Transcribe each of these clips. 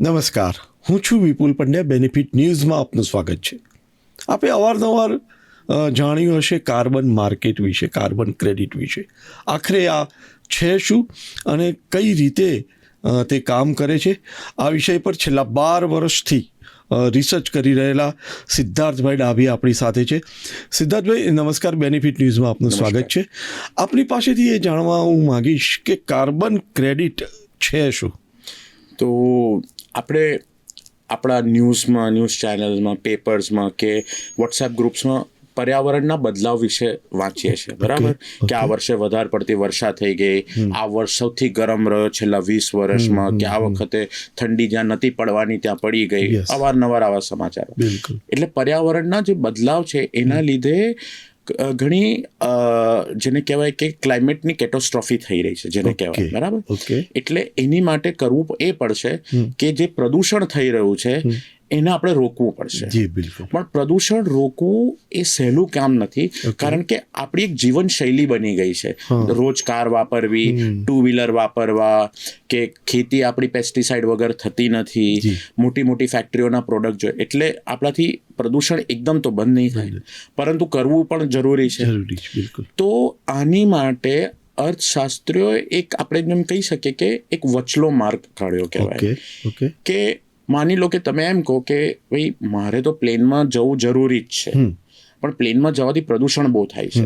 નમસ્કાર. હું છું વિપુલ પંડ્યા બેનિફિટ ન્યૂઝમાં આપનું સ્વાગત છે. આપણે અવારનવાર જાણ્યું હશે કાર્બન માર્કેટ વિશે કાર્બન ક્રેડિટ વિશે. આખરે આ છે શું અને કઈ રીતે તે કામ કરે છે? આ વિષય પર છેલ્લા બાર વર્ષથી રિસર્ચ કરી રહેલા સિદ્ધાર્થભાઈ ડાભી આપણી સાથે છે. સિદ્ધાર્થભાઈ નમસ્કાર. બેનિફિટ ન્યૂઝમાં આપનું સ્વાગત છે. આપની પાસેથી એ જાણવા હું માગીશ કે કાર્બન ક્રેડિટ છે શું? તો આપણે આપણા ન્યૂઝમાં ન્યૂઝ ચેનલ્સમાં પેપર્સમાં કે વોટ્સએપ ગ્રુપ્સમાં પર્યાવરણના બદલાવ વિશે વાંચીએ છીએ. બરાબર? કે આ વર્ષે વધારે પડતી વર્ષા થઈ ગઈ. આ વર્ષ સૌથી ગરમ રહ્યો છેલ્લા વીસ વર્ષમાં કે આ વખતે ઠંડી જ્યાં નથી પડવાની ત્યાં પડી ગઈ. અવારનવાર આવા સમાચાર. એટલે પર્યાવરણના જે બદલાવ છે એના લીધે ઘણી જેને કહેવાય કે ક્લાઇમેટની કેટોસ્ટ્રોફી થઈ રહી છે જેને કહેવાય બરાબર? એટલે એની માટે કરવું એ પડશે કે જે પ્રદૂષણ થઈ રહ્યું છે એને આપણે રોકવું પડશે. જી બિલકુલ. પણ પ્રદૂષણ રોકવું એ સહેલું કામ નથી. કારણ કે આપણી એક જીવન શૈલી બની ગઈ છે. રોજ કાર વાપરવી ટુ વ્હીલર વાપરવા કે ખેતી આપણી પેસ્ટિસાઇડ વગર થતી નથી. મોટી મોટી ફેક્ટરીઓના પ્રોડક્ટ જોઈએ એટલે આપણાથી પ્રદૂષણ એકદમ તો બંધ નહીં થાય. પરંતુ કરવું પણ જરૂરી છે. તો આની માટે અર્થશાસ્ત્રીઓએ એક આપણે એમ કહી શકીએ કે એક વચલો માર્ગ કાઢ્યો કહેવાય. કે માની લો કે તમે એમ કહો કે ભાઈ મારે તો પ્લેનમાં જવું જરૂરી જ છે. પણ પ્લેનમાં જવાથી પ્રદૂષણ બહુ થાય છે.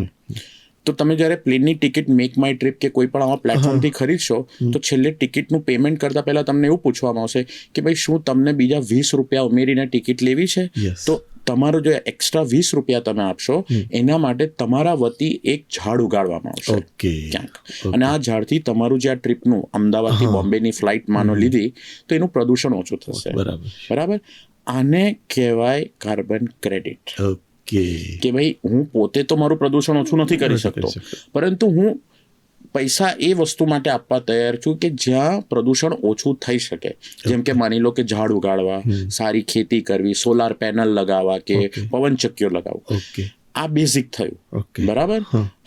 તો તમે જ્યારે પ્લેનની ટિકિટ મેક માય ટ્રીપ કે કોઈ પણ આવા પ્લેટફોર્મથી ખરીદશો તો છેલ્લે ટિકિટનું પેમેન્ટ કરતા પહેલા તમને એવું પૂછવામાં આવશે કે ભાઈ શું તમને બીજા વીસ રૂપિયા ઉમેરીને ટિકિટ લેવી છે? તો તમારો જે એક્સ્ટ્રા વીસ રૂપિયા તમે આપશો એના માટે તમારા વતી એક ઝાડ ઉગાડવામાં આવશે. ઓકે. ક્યાંક. અને આ ઝાડથી તમારું જે આ ટ્રીપનું અમદાવાદથી બોમ્બેની ફ્લાઇટ માનો લીધી તો એનું પ્રદૂષણ ઓછું થશે. બરાબર. બરાબર? આને કહેવાય કાર્બન ક્રેડિટ કે ભાઈ હું પોતે તો મારું પ્રદૂષણ ઓછું નથી કરી શકતો. પરંતુ હું પૈસા એ વસ્તુ માટે આપવા તૈયાર છું કે જ્યાં પ્રદૂષણ ઓછું થઈ શકે. જેમ કે માની લો કે ઝાડ ઉગાડવા સારી ખેતી કરવી સોલાર પેનલ લગાવવા કે પવનચક્કીઓ લગાવવા. આ બેઝિક થયું. બરાબર?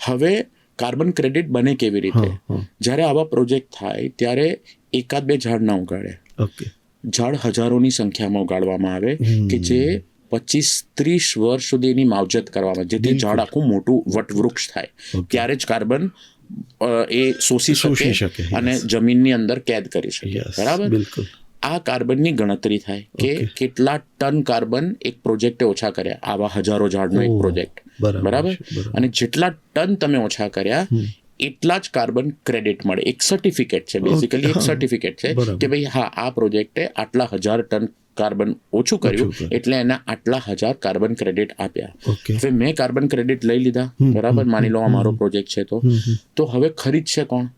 હવે કાર્બન ક્રેડિટ બને કેવી રીતે? જ્યારે આવા પ્રોજેક્ટ થાય ત્યારે એકાદ બે ઝાડ ના ઉગાડે. ઝાડ હજારોની સંખ્યામાં ઉગાડવામાં આવે કે જે પચીસ ત્રીસ વર્ષ સુધી એની માવજત કરવામાં જેથી ઝાડ આખું મોટું વટવૃક્ષ થાય. ત્યારે જ કાર્બન એ શોષી શોષી શકે અને જમીનની અંદર કેદ કરી શકે. બરાબર? આ કાર્બનની ગણતરી થાય કે કેટલા ટન કાર્બન એક પ્રોજેક્ટે ઓછા કર્યા. આવા હજારો ઝાડનો એક પ્રોજેક્ટ. બરાબર. અને જેટલા ટન તમે ઓછા કર્યા એટલા જ કાર્બન ક્રેડિટ મળે. એક સર્ટિફિકેટ છે બેઝિકલી એક સર્ટિફિકેટ છે કે ભાઈ હા આ પ્રોજેક્ટે આટલા હજાર ટન કાર્બન ઓછું કર્યું. એટલે એના આટલા હજાર કાર્બન ક્રેડિટ આપ્યા. હવે મેં કાર્બન ક્રેડિટ લઈ લીધા. બરાબર? માની લો અમારો મારો પ્રોજેક્ટ છે તો. તો હવે ખરીદશે કોણ?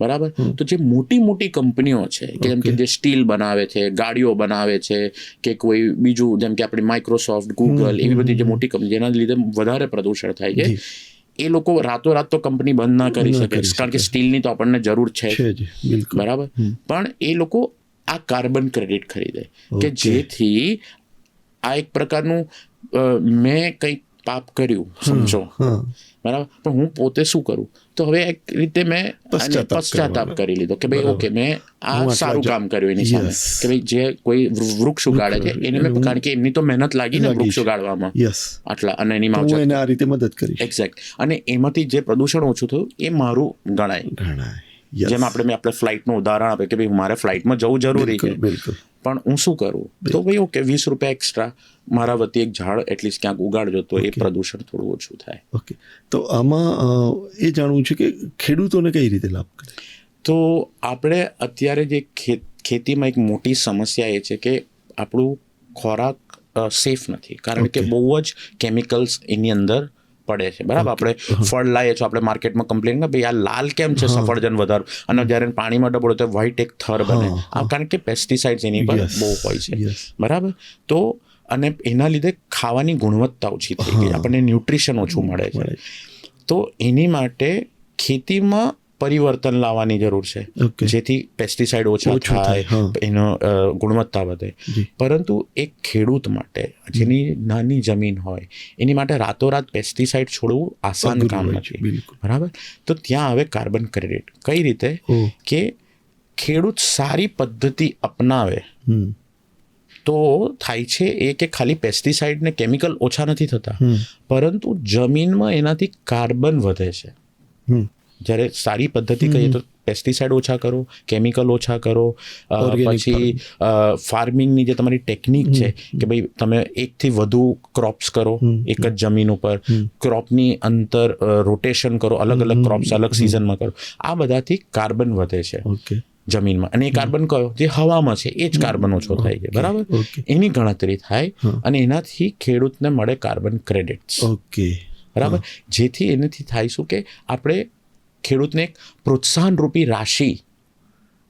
બરાબર? તો જે મોટી મોટી કંપનીઓ છે કે જેમ કે જે સ્ટીલ બનાવે છે ગાડીઓ બનાવે છે કે કોઈ બીજું જેમ કે આપણી માઇક્રોસોફ્ટ ગૂગલ એવી બધી જે મોટી કંપની જેના લીધે વધારે પ્રદૂષણ થાય છે. એ લોકો રાતોરાત તો કંપની બંધ ના કરી શકે. કારણ કે સ્ટીલની તો આપણને જરૂર છે બરાબર? પણ એ લોકો આ કાર્બન ક્રેડિટ ખરીદે. કે જેથી આ એક પ્રકારનું મેં કંઈક પાપ કર્યું સમજો. બરાબર? પણ હું પોતે શું કરું? તો હવે એક રીતે મેં પશ્ચાતાપ કરી લીધો કે ભાઈ ઓકે મેં આ સારું કામ કર્યું એની સામે. કે ભાઈ જે કોઈ વૃક્ષ ઉગાડે છે એને મેં કારણ કે એમની તો મહેનત લાગી ને વૃક્ષ ઉગાડવામાં. આટલા અને એની માવજત એને આ રીતે મદદ કરી એક્ઝેક્ટ અને એમાંથી જે પ્રદૂષણ ઓછું થયું એ મારું ગણાય. ઘણાય જેમ આપણે મેં આપણે ફ્લાઇટનું ઉદાહરણ આપે કે ભાઈ મારે ફ્લાઇટમાં જવું જરૂરી છે. બિલકુલ. પણ હું શું કરું? તો ભાઈ ઓકે વીસ રૂપિયા એક્સ્ટ્રા મારા વતી એક ઝાડ એટલીસ્ટ ક્યાંક ઉગાડજો તો એ પ્રદૂષણ થોડું ઓછું થાય. ઓકે તો આમાં એ જાણવું છે કે ખેડૂતોને કઈ રીતે લાભ તો આપણે અત્યારે જે ખેત ખેતીમાં એક મોટી સમસ્યા એ છે કે આપણું ખોરાક સેફ નથી. કારણ કે બહુ જ કેમિકલ્સ એની અંદર પડે છે. બરાબર? આપણે ફળ લાવીએ છીએ આપણે માર્કેટમાં કમ્પ્લેન કે ભાઈ આ લાલ કેમ છે સફરજન વધારે? અને જ્યારે પાણીમાં ડબડો તો વ્હાઈટ એક થર બને. આ કારણ કે પેસ્ટિસાઇડ્સ એની પર બહુ હોય છે. બરાબર? તો અને એના લીધે ખાવાની ગુણવત્તા ઓછી થઈ ગઈ. આપણને ન્યુટ્રિશન ઓછું મળે છે. તો એની માટે ખેતીમાં પરિવર્તન લાવવાની જરૂર છે. જેથી પેસ્ટિસાઇડ ઓછા થાય, એનો ગુણવત્તા વધે. પરંતુ એક ખેડૂત માટે જેની નાની જમીન હોય એની માટે રાતોરાત પેસ્ટિસાઇડ છોડવું આસાન કામ નથી. બરાબર? તો ત્યાં આવે કાર્બન ક્રેડિટ કઈ રીતે? કે ખેડૂત સારી પદ્ધતિ અપનાવે. તો થાય છે એ કે ખાલી પેસ્ટિસાઇડ ને કેમિકલ ઓછા નથી થતા. પરંતુ જમીનમાં એનાથી કાર્બન વધે છે. જ્યારે સારી પદ્ધતિ કહીએ તો પેસ્ટિસાઇડ ઓછા કરો કેમિકલ ઓછા કરો પછી ફાર્મિંગની જે તમારી ટેકનિક છે કે ભાઈ તમે એકથી વધુ ક્રોપ્સ કરો એક જ જમીન ઉપર ક્રોપની અંતર રોટેશન કરો અલગ અલગ ક્રોપ્સ અલગ સિઝનમાં કરો. આ બધાથી કાર્બન વધે છે જમીનમાં. અને એ કાર્બન કયો? જે હવામાં છે એ જ કાર્બન ઓછો થાય છે બરાબર? એની ગણતરી થાય અને એનાથી ખેડૂતને મળે કાર્બન ક્રેડિટ્સ ઓકે. બરાબર? જેથી એનાથી થાય શું કે આપણે ખેડૂતને એક પ્રોત્સાહનરૂપી રાશિ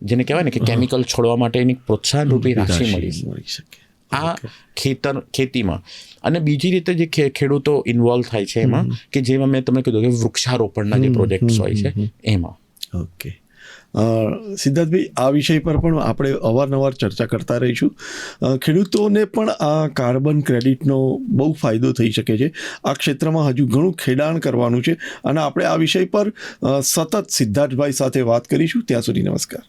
જેને કહેવાય ને કે કેમિકલ છોડવા માટેની પ્રોત્સાહન રૂપી રાશિ મળી શકે. આ ખેતર ખેતીમાં. અને બીજી રીતે જે ખેડૂતો ઇન્વોલ્વ થાય છે એમાં કે જેમાં મેં તમને કીધું કે વૃક્ષારોપણના જે પ્રોજેક્ટ્સ હોય છે એમાં. ઓકે. સિદ્ધાર્થભાઈ, આ વિષય પર પણ આપણે અવારનવાર ચર્ચા કરતા રહીશું. ખેડૂતોને પણ આ કાર્બન ક્રેડિટનો બહુ ફાયદો થઈ શકે છે. આ ક્ષેત્રમાં હજુ ઘણું ખેડાણ કરવાનું છે. અને આપણે આ વિષય પર સતત સિદ્ધાર્થભાઈ સાથે વાત કરીશું. ત્યાં સુધી નમસ્કાર.